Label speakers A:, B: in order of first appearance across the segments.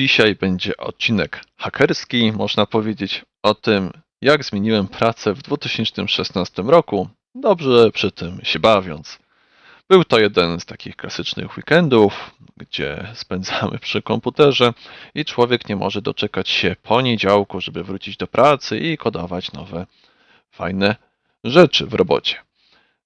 A: Dzisiaj będzie odcinek hakerski, można powiedzieć o tym, jak zmieniłem pracę w 2016 roku, dobrze przy tym się bawiąc. Był to jeden z takich klasycznych weekendów, gdzie spędzamy przy komputerze i człowiek nie może doczekać się poniedziałku, żeby wrócić do pracy i kodować nowe, fajne rzeczy w robocie.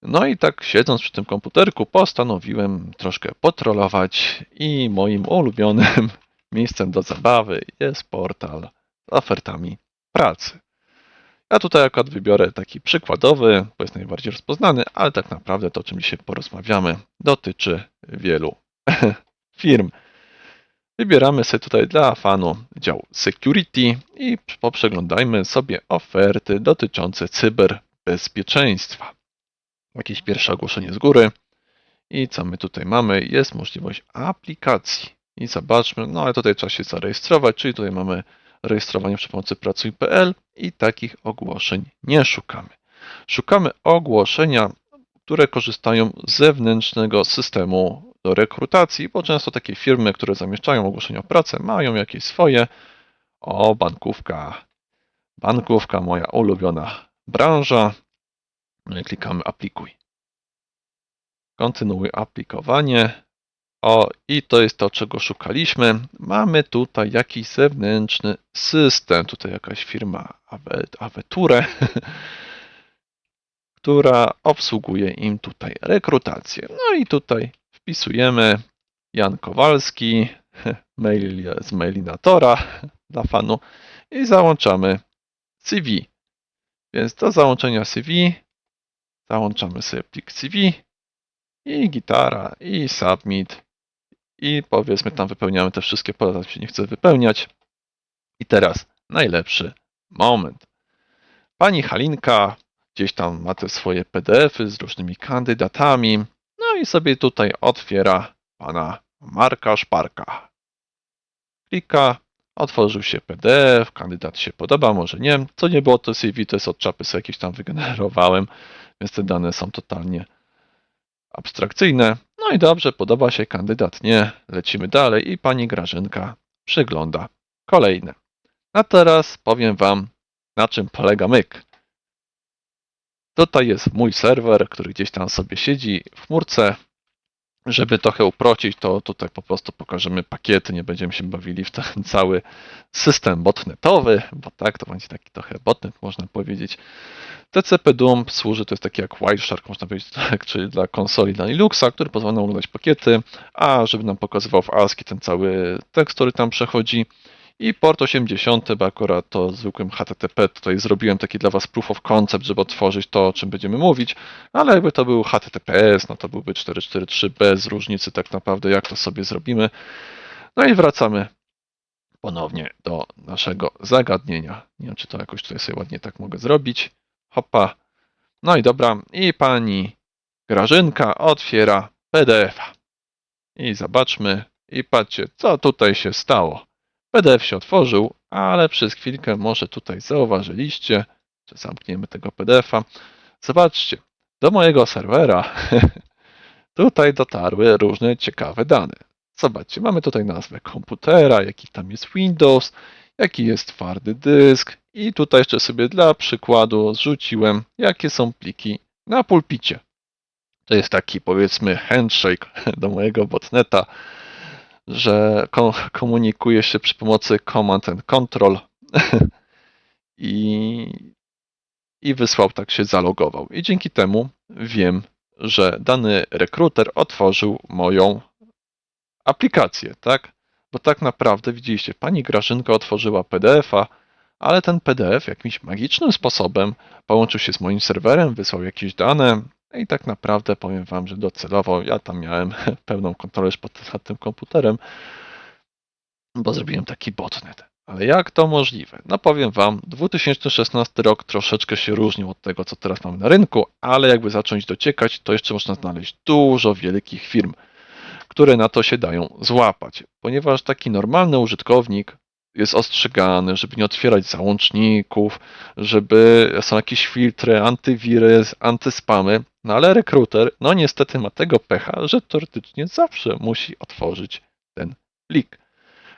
A: No i tak siedząc przy tym komputerku postanowiłem troszkę potrolować i moim ulubionym miejscem do zabawy jest portal z ofertami pracy. Ja tutaj akurat wybiorę taki przykładowy, bo jest najbardziej rozpoznany, ale tak naprawdę to, o czym dzisiaj porozmawiamy, dotyczy wielu firm. Wybieramy sobie tutaj dla fanu dział Security i poprzeglądajmy sobie oferty dotyczące cyberbezpieczeństwa. Jakieś pierwsze ogłoszenie z góry. I co my tutaj mamy? Jest możliwość aplikacji. I zobaczmy, no ale tutaj trzeba się zarejestrować, czyli tutaj mamy rejestrowanie przy pomocy pracuj.pl i takich ogłoszeń nie szukamy. Szukamy ogłoszenia, które korzystają z zewnętrznego systemu do rekrutacji, bo często takie firmy, które zamieszczają ogłoszenia o pracę, mają jakieś swoje. O, bankówka. Bankówka, moja ulubiona branża. No klikamy aplikuj. Kontynuuj aplikowanie. O, i to jest to, czego szukaliśmy. Mamy tutaj jakiś zewnętrzny system. Tutaj jakaś firma Awe- Aweture, która obsługuje im tutaj rekrutację. No i tutaj wpisujemy Jan Kowalski, mail z mailinatora dla fanu i załączamy CV. Więc do załączenia CV załączamy sobie plik CV i gitara i submit i powiedzmy tam wypełniamy te wszystkie pola, tam się nie chce wypełniać. I teraz najlepszy moment. Pani Halinka gdzieś tam ma te swoje PDFy z różnymi kandydatami, no i sobie tutaj otwiera pana Marka Szparka. Klika, otworzył się PDF, kandydat się podoba, może nie. Co nie było to CV, to jest od czapy sobie jakieś tam wygenerowałem, więc te dane są totalnie abstrakcyjne. No i dobrze, podoba się kandydat, nie. Lecimy dalej i pani Grażynka przegląda kolejne. A teraz powiem wam, na czym polega myk. Tutaj jest mój serwer, który gdzieś tam sobie siedzi w chmurce. Żeby trochę uprościć, to tutaj po prostu pokażemy pakiety, nie będziemy się bawili w ten cały system botnetowy, bo tak, to będzie taki trochę botnet, można powiedzieć. TCP Dump służy, to jest taki jak Wireshark, można powiedzieć, tak, czyli dla konsoli dla Linuxa, który pozwala nam oglądać pakiety, a żeby nam pokazywał w ASCII ten cały tekst, który tam przechodzi. I port 80, bo akurat to zwykłym HTTP tutaj zrobiłem taki dla Was proof of concept, żeby otworzyć to, o czym będziemy mówić, ale jakby to był HTTPS, no to byłby 443 bez różnicy tak naprawdę, jak to sobie zrobimy. No i wracamy ponownie do naszego zagadnienia. Nie wiem, czy to jakoś tutaj sobie ładnie tak mogę zrobić. Hopa. No i dobra. I pani Grażynka otwiera PDF-a. I zobaczmy. I patrzcie, co tutaj się stało. PDF się otworzył, ale przez chwilkę może tutaj zauważyliście, że zamkniemy tego PDF-a. Zobaczcie, do mojego serwera tutaj dotarły różne ciekawe dane. Zobaczcie, mamy tutaj nazwę komputera, jaki tam jest Windows, jaki jest twardy dysk i tutaj jeszcze sobie dla przykładu zrzuciłem, jakie są pliki na pulpicie. To jest taki powiedzmy handshake do mojego botneta, że ko- komunikuje się przy pomocy command and control i, i wysłał, tak się zalogował. I dzięki temu wiem, że dany rekruter otworzył moją aplikację, tak? Bo tak naprawdę widzieliście, pani Grażynka otworzyła PDF-a, ale ten PDF jakimś magicznym sposobem połączył się z moim serwerem, wysłał jakieś dane i tak naprawdę powiem wam, że docelowo ja tam miałem pełną kontrolę nad tym komputerem, bo zrobiłem taki botnet. Ale jak to możliwe? No powiem wam, 2016 rok troszeczkę się różnił od tego, co teraz mamy na rynku, ale jakby zacząć dociekać, to jeszcze można znaleźć dużo wielkich firm, które na to się dają złapać. Ponieważ taki normalny użytkownik jest ostrzegany, żeby nie otwierać załączników, żeby są jakieś filtry, antywirus, antyspamy, no ale rekruter, no niestety ma tego pecha, że teoretycznie zawsze musi otworzyć ten plik.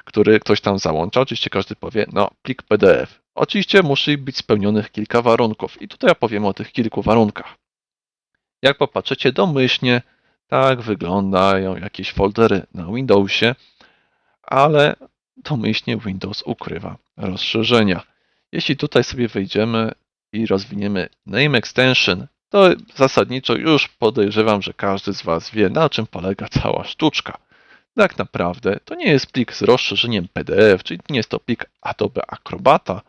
A: który ktoś tam załącza. Oczywiście każdy powie, no, plik PDF. Oczywiście musi być spełnionych kilka warunków i tutaj opowiem o tych kilku warunkach. Jak popatrzycie domyślnie, tak wyglądają jakieś foldery na Windowsie, ale domyślnie Windows ukrywa rozszerzenia. Jeśli tutaj sobie wejdziemy i rozwiniemy name extension, to zasadniczo już podejrzewam, że każdy z Was wie, na czym polega cała sztuczka. Tak naprawdę to nie jest plik z rozszerzeniem PDF, czyli nie jest to plik Adobe Acrobata,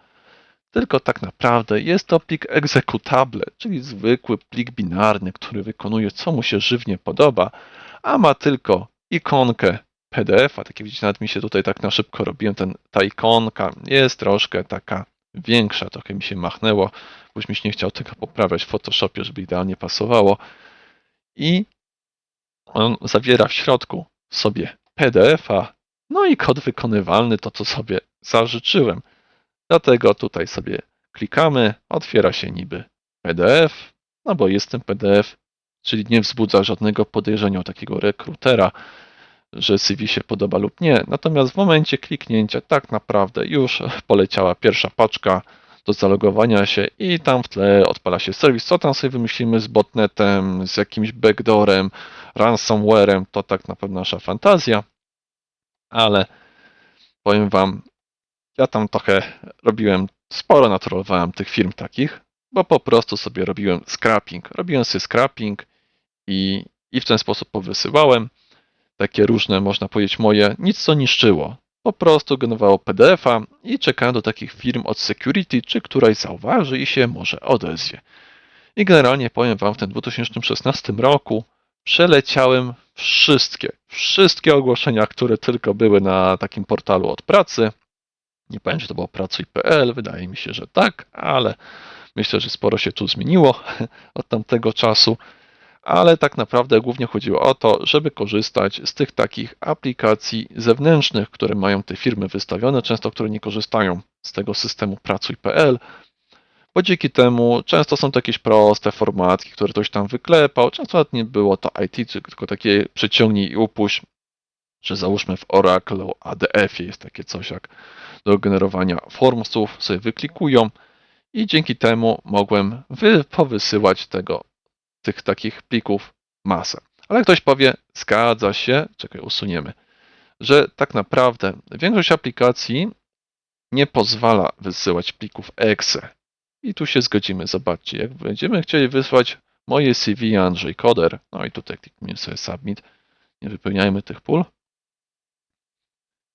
A: tylko tak naprawdę jest to plik executable, czyli zwykły plik binarny, który wykonuje co mu się żywnie podoba, a ma tylko ikonkę PDF-a. Tak jak widzicie, nawet mi się tutaj tak na szybko robiłem, ten, ta ikonka jest troszkę taka większa, trochę mi się machnęło, boś mi się nie chciał tego poprawiać w Photoshopie, żeby idealnie pasowało. I on zawiera w środku sobie PDF-a, no i kod wykonywalny, to co sobie zażyczyłem. Dlatego tutaj sobie klikamy, otwiera się niby PDF, no bo jest ten PDF, czyli nie wzbudza żadnego podejrzenia o takiego rekrutera, że CV się podoba lub nie. Natomiast w momencie kliknięcia tak naprawdę już poleciała pierwsza paczka do zalogowania się i tam w tle odpala się serwis. Co tam sobie wymyślimy z botnetem, z jakimś backdoorem, ransomwarem, to tak na pewno nasza fantazja, ale powiem Wam, ja tam trochę robiłem, sporo naturowałem tych firm takich, bo po prostu sobie robiłem scrapping. Robiłem sobie scrapping i, i w ten sposób powysyłałem takie różne, można powiedzieć, moje, nic co niszczyło. Po prostu generowało PDF-a i czekałem do takich firm od security, czy któraś zauważy i się może odezwie. I generalnie powiem Wam, w tym 2016 roku przeleciałem wszystkie, wszystkie ogłoszenia, które tylko były na takim portalu od pracy. Nie powiem, czy to było pracuj.pl, wydaje mi się, że tak, ale myślę, że sporo się tu zmieniło od tamtego czasu ale tak naprawdę głównie chodziło o to, żeby korzystać z tych takich aplikacji zewnętrznych, które mają te firmy wystawione, często które nie korzystają z tego systemu pracuj.pl, bo dzięki temu często są to jakieś proste formatki, które ktoś tam wyklepał, często nawet nie było to IT, tylko takie przeciągnij i upuść, że załóżmy w Oracle ADF jest takie coś jak do generowania formsów, sobie wyklikują i dzięki temu mogłem wy powysyłać tego tych takich plików masę. Ale ktoś powie, zgadza się, czekaj, usuniemy, że tak naprawdę większość aplikacji nie pozwala wysyłać plików exe. I tu się zgodzimy. Zobaczcie, jak będziemy chcieli wysłać moje CV Andrzej Koder, no i tutaj kliknijmy sobie submit, nie wypełniajmy tych pól.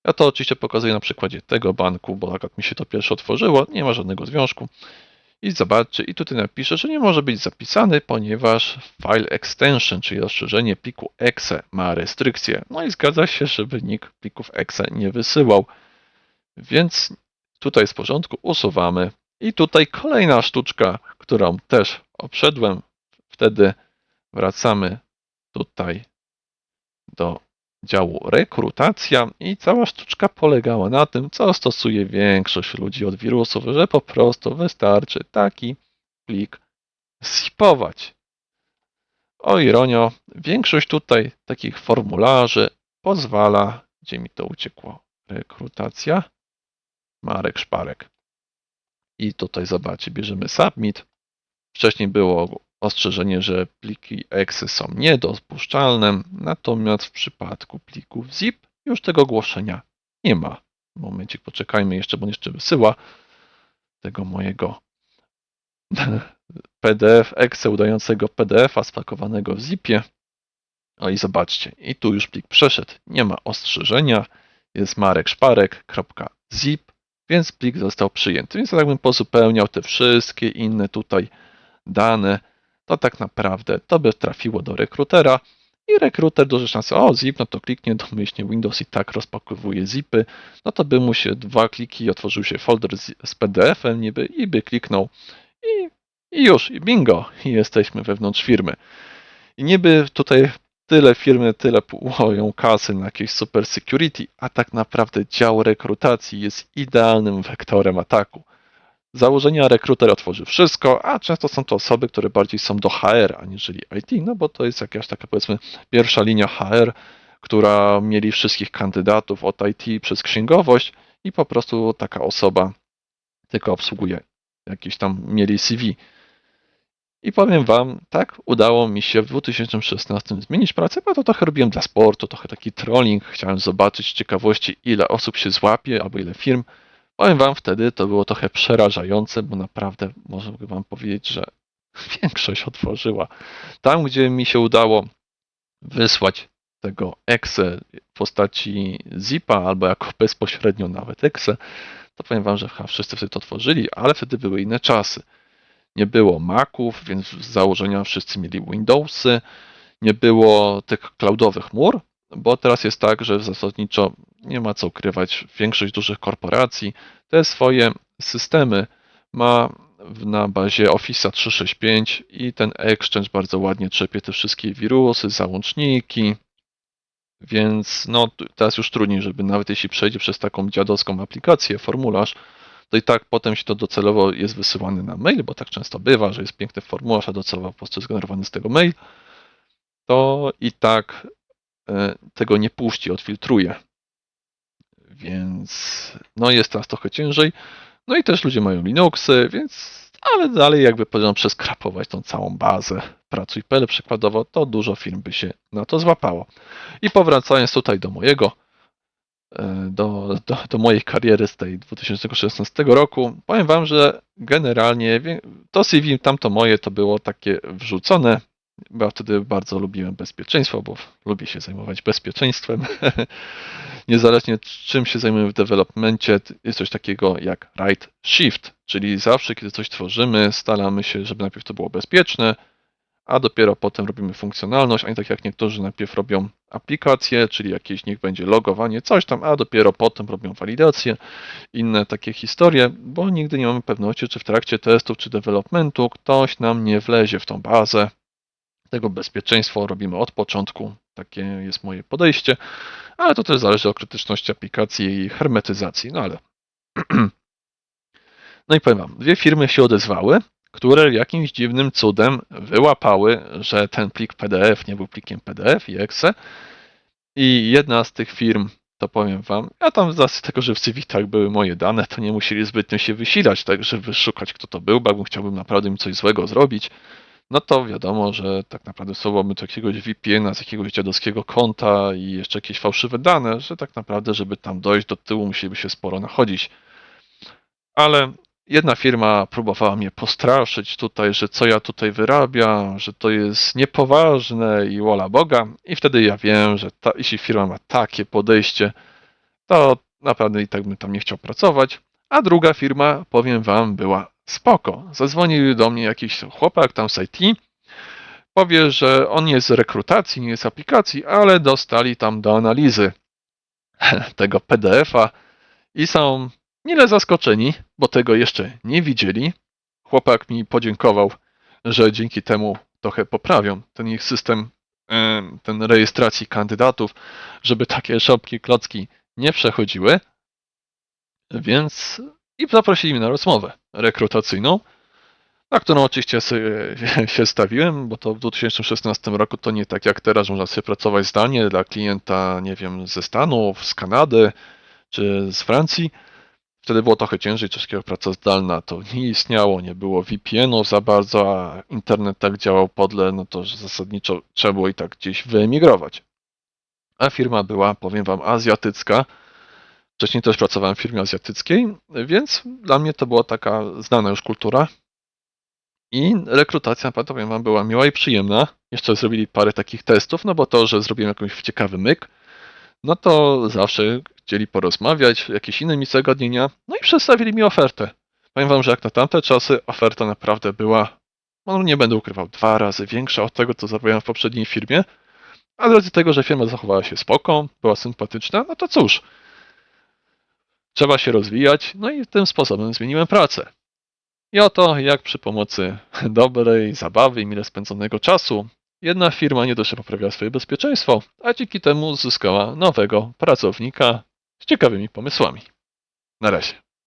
A: Ja to oczywiście pokazuję na przykładzie tego banku, bo akurat mi się to pierwsze otworzyło, nie ma żadnego związku. I zobaczcie, i tutaj napiszę, że nie może być zapisany, ponieważ file extension, czyli rozszerzenie pliku exe ma restrykcje. No i zgadza się, żeby nikt plików exe nie wysyłał. Więc tutaj z porządku usuwamy. I tutaj kolejna sztuczka, którą też obszedłem. Wtedy wracamy tutaj do działu rekrutacja i cała sztuczka polegała na tym, co stosuje większość ludzi od wirusów, że po prostu wystarczy taki plik zipować. O ironio, większość tutaj takich formularzy pozwala, gdzie mi to uciekło, rekrutacja, Marek Szparek. I tutaj zobaczcie, bierzemy submit. Wcześniej było ostrzeżenie, że pliki exe są niedopuszczalne, natomiast w przypadku plików zip już tego ogłoszenia nie ma. Momencik, poczekajmy jeszcze, bo on jeszcze wysyła tego mojego PDF, exe udającego PDF-a spakowanego w zipie. O i zobaczcie, i tu już plik przeszedł, nie ma ostrzeżenia, jest marekszparek.zip, więc plik został przyjęty. Więc jakbym pozupełniał te wszystkie inne tutaj dane, to tak naprawdę to by trafiło do rekrutera i rekruter duże szanse, o zip, no to kliknie domyślnie Windows i tak rozpakowuje zipy, no to by mu się dwa kliki otworzył się folder z, z PDF-em niby i by kliknął. I, i już, i bingo, i jesteśmy wewnątrz firmy. I niby tutaj tyle firmy, tyle łoją kasy na jakieś super security, a tak naprawdę dział rekrutacji jest idealnym wektorem ataku założenia rekruter otworzy wszystko, a często są to osoby, które bardziej są do HR aniżeli IT, no bo to jest jakaś taka powiedzmy pierwsza linia HR, która mieli wszystkich kandydatów od IT przez księgowość i po prostu taka osoba tylko obsługuje jakieś tam mieli CV. I powiem Wam, tak, udało mi się w 2016 zmienić pracę, bo to trochę robiłem dla sportu, trochę taki trolling, chciałem zobaczyć z ciekawości, ile osób się złapie, albo ile firm. Powiem Wam, wtedy to było trochę przerażające, bo naprawdę mogę Wam powiedzieć, że większość otworzyła. Tam, gdzie mi się udało wysłać tego exe w postaci zipa, albo jako bezpośrednio nawet exe, to powiem Wam, że wszyscy wtedy to tworzyli, ale wtedy były inne czasy. Nie było Maców, więc z założenia wszyscy mieli Windowsy, nie było tych cloudowych chmur, bo teraz jest tak, że zasadniczo nie ma co ukrywać. Większość dużych korporacji te swoje systemy ma na bazie Office 365 i ten Exchange bardzo ładnie trzepie te wszystkie wirusy, załączniki, więc no teraz już trudniej, żeby nawet jeśli przejdzie przez taką dziadowską aplikację, formularz, to i tak potem się to docelowo jest wysyłane na mail, bo tak często bywa, że jest piękny formularz, a docelowo po prostu zgenerowany z tego mail, to i tak tego nie puści, odfiltruje. Więc no jest teraz trochę ciężej. No i też ludzie mają Linuxy, więc ale dalej jakby powiedziano przeskrapować tą całą bazę pracuj.pl przykładowo, to dużo firm by się na to złapało. I powracając tutaj do mojego, e, do, do, do mojej kariery z tej 2016 roku, powiem Wam, że generalnie to CV tamto moje to było takie wrzucone, bo ja wtedy bardzo lubiłem bezpieczeństwo, bo lubię się zajmować bezpieczeństwem. Niezależnie czym się zajmujemy w developmencie, jest coś takiego jak write shift, czyli zawsze, kiedy coś tworzymy, staramy się, żeby najpierw to było bezpieczne, a dopiero potem robimy funkcjonalność, a nie tak jak niektórzy najpierw robią aplikację, czyli jakieś niech będzie logowanie, coś tam, a dopiero potem robią walidację, inne takie historie, bo nigdy nie mamy pewności, czy w trakcie testów, czy developmentu ktoś nam nie wlezie w tą bazę. Tego bezpieczeństwo robimy od początku, takie jest moje podejście, ale to też zależy od krytyczności aplikacji i hermetyzacji, no ale. No i powiem wam, dwie firmy się odezwały, które jakimś dziwnym cudem wyłapały, że ten plik PDF nie był plikiem PDF i exe. I jedna z tych firm, to powiem wam, ja tam z tego, że w CV tak były moje dane, to nie musieli zbytnio się wysilać, tak żeby szukać kto to był, bo chciałbym naprawdę im coś złego zrobić, no to wiadomo, że tak naprawdę słowamy to jakiegoś VPN-a z jakiegoś dziadowskiego konta i jeszcze jakieś fałszywe dane, że tak naprawdę, żeby tam dojść do tyłu, musieliby się sporo nachodzić. Ale jedna firma próbowała mnie postraszyć tutaj, że co ja tutaj wyrabiam, że to jest niepoważne i wola Boga. I wtedy ja wiem, że ta, jeśli firma ma takie podejście, to naprawdę i tak bym tam nie chciał pracować. A druga firma, powiem wam, była spoko. Zadzwonił do mnie jakiś chłopak tam z IT, powie, że on jest z rekrutacji, nie jest aplikacji, ale dostali tam do analizy tego PDF-a i są mile zaskoczeni, bo tego jeszcze nie widzieli. Chłopak mi podziękował, że dzięki temu trochę poprawią ten ich system, em, ten rejestracji kandydatów, żeby takie szopki, klocki nie przechodziły. Więc i zaprosili mnie na rozmowę rekrutacyjną, na którą oczywiście się stawiłem, bo to w 2016 roku to nie tak jak teraz, można sobie pracować zdalnie dla klienta, nie wiem, ze Stanów, z Kanady czy z Francji. Wtedy było trochę ciężej, czeskiego praca zdalna to nie istniało, nie było VPN-ów za bardzo, a internet tak działał podle, no to że zasadniczo trzeba było i tak gdzieś wyemigrować. A firma była, powiem Wam, azjatycka. Wcześniej też pracowałem w firmie azjatyckiej, więc dla mnie to była taka znana już kultura. I rekrutacja, powiem Wam, była miła i przyjemna. Jeszcze zrobili parę takich testów, no bo to, że zrobiłem jakiś ciekawy myk, no to zawsze chcieli porozmawiać, jakieś inne mi zagadnienia, no i przedstawili mi ofertę. Powiem wam, że jak na tamte czasy oferta naprawdę była, no nie będę ukrywał, dwa razy większa od tego, co zarabiałem w poprzedniej firmie, a z racji tego, że firma zachowała się spoko, była sympatyczna, no to cóż, trzeba się rozwijać, no i tym sposobem zmieniłem pracę. I oto, jak przy pomocy dobrej zabawy i mile spędzonego czasu, jedna firma nie dość, poprawiła swoje bezpieczeństwo, a dzięki temu zyskała nowego pracownika z ciekawymi pomysłami. Na razie.